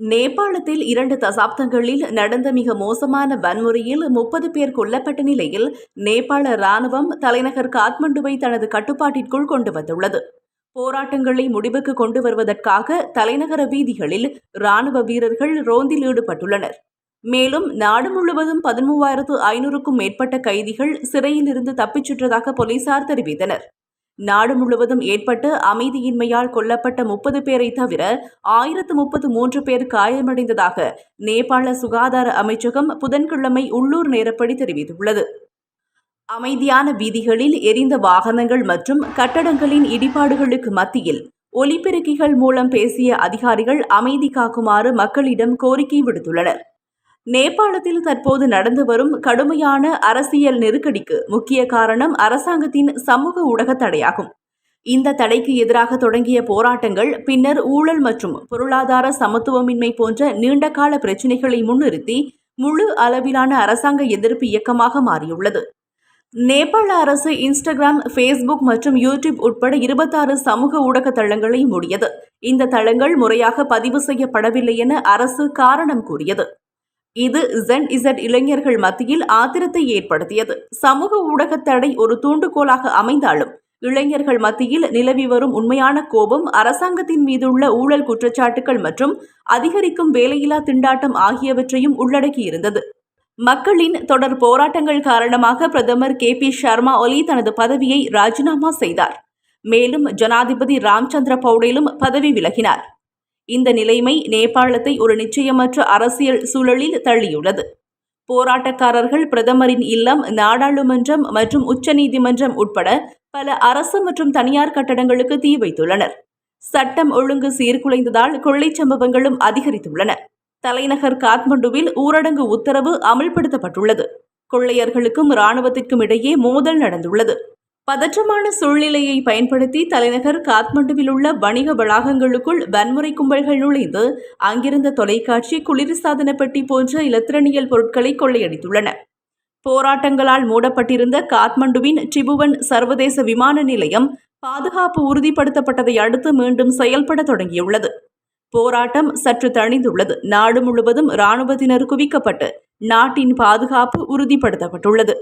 நேபாளத்தில் இரண்டு தசாப்தங்களில் நடந்த மிக மோசமான வன்முறையில் முப்பது பேர் கொல்லப்பட்ட நிலையில் நேபாள ராணுவம் தலைநகர் காத்மண்டுவை தனது கட்டுப்பாட்டிற்குள் கொண்டு வந்துள்ளது. போராட்டங்களை முடிவுக்கு கொண்டு வருவதற்காக தலைநகர வீதிகளில் ராணுவ வீரர்கள் ரோந்தில் ஈடுபட்டுள்ளனர். மேலும் நாடு முழுவதும் பதிமூவாயிரத்து ஐநூறுக்கும் மேற்பட்ட கைதிகள் சிறையில் இருந்து தப்பிச் சுற்றதாக போலீசார் தெரிவித்தனர். நாடு முழுவதும் ஏற்பட்ட அமைதியின்மையால் கொல்லப்பட்ட முப்பது பேரை தவிர ஆயிரத்து முப்பத்து மூன்று பேர் காயமடைந்ததாக நேபாள சுகாதார அமைச்சகம் புதன்கிழமை உள்ளூர் நேரப்படி தெரிவித்துள்ளது. அமைதியான வீதிகளில் எரிந்த வாகனங்கள் மற்றும் கட்டடங்களின் இடிபாடுகளுக்கு மத்தியில் ஒலிபெருக்கிகள் மூலம் பேசிய அதிகாரிகள் அமைதி காக்குமாறு மக்களிடம் கோரிக்கை விடுத்துள்ளனர். நேபாளத்தில் தற்போது நடந்து வரும் கடுமையான அரசியல் நெருக்கடிக்கு முக்கிய காரணம் அரசாங்கத்தின் சமூக ஊடக தடையாகும். இந்த தடைக்கு எதிராக தொடங்கிய போராட்டங்கள் பின்னர் ஊழல் மற்றும் பொருளாதார சமத்துவமின்மை போன்ற நீண்டகால பிரச்சினைகளை முன்னிறுத்தி முழு அளவிலான அரசாங்க எதிர்ப்பு இயக்கமாக மாறியுள்ளது. நேபாள அரசு இன்ஸ்டாகிராம் ஃபேஸ்புக் மற்றும் யூடியூப் உட்பட இருபத்தாறு சமூக ஊடக தளங்களை மூடியது. இந்த தளங்கள் முறையாக பதிவு செய்யப்படவில்லை என அரசு காரணம் கூறியது. இது ஜென் இசட் இளைஞர்கள் மத்தியில் ஆத்திரத்தை ஏற்படுத்தியது. சமூக ஊடக தடை ஒரு தூண்டுகோலாக அமைந்தாலும் இளைஞர்கள் மத்தியில் நிலவி வரும் உண்மையான கோபம் அரசாங்கத்தின் மீதுள்ள ஊழல் குற்றச்சாட்டுகள் மற்றும் அதிகரிக்கும் வேலையில்லா திண்டாட்டம் ஆகியவற்றையும் உள்ளடக்கியிருந்தது. மக்களின் தொடர் போராட்டங்கள் காரணமாக பிரதமர் கே பி சர்மா ஒலி தனது பதவியை ராஜினாமா செய்தார். மேலும் ஜனாதிபதி ராம்சந்திர பௌடேலும் பதவி விலகினார். இந்த நிலைமை நேபாளத்தை ஒரு நிச்சயமற்ற அரசியல் சூழலில் தள்ளியுள்ளது. போராட்டக்காரர்கள் பிரதமரின் இல்லம் நாடாளுமன்றம் மற்றும் உச்சநீதிமன்றம் உட்பட பல அரசு மற்றும் தனியார் கட்டடங்களுக்கு தீ வைத்துள்ளனர். சட்டம் ஒழுங்கு சீர்குலைந்ததால் கொள்ளை சம்பவங்களும் அதிகரித்துள்ளன. தலைநகர் காத்மண்டுவில் ஊரடங்கு உத்தரவு அமல்படுத்தப்பட்டுள்ளது. கொள்ளையர்களுக்கும் இராணுவத்திற்கும் இடையே மோதல் நடந்துள்ளது. பதற்றமான சூழ்நிலையை பயன்படுத்தி தலைநகர் காத்மண்டுவில் உள்ள வணிக வளாகங்களுக்குள் வன்முறை கும்பல்கள் நுழைந்து அங்கிருந்த தொலைக்காட்சி குளிர்சாதன பெட்டி போன்ற இலத்திரனியல் பொருட்களை கொள்ளையடித்துள்ளன. போராட்டங்களால் மூடப்பட்டிருந்த காத்மண்டுவின் டிபுவன் சர்வதேச விமான நிலையம் பாதுகாப்பு உறுதிப்படுத்தப்பட்டதை அடுத்து மீண்டும் செயல்பட தொடங்கியுள்ளது. போராட்டம் சற்று தணிந்துள்ளது. நாடு முழுவதும் இராணுவத்தினர் குவிக்கப்பட்டு நாட்டின் பாதுகாப்பு உறுதிப்படுத்தப்பட்டுள்ளது.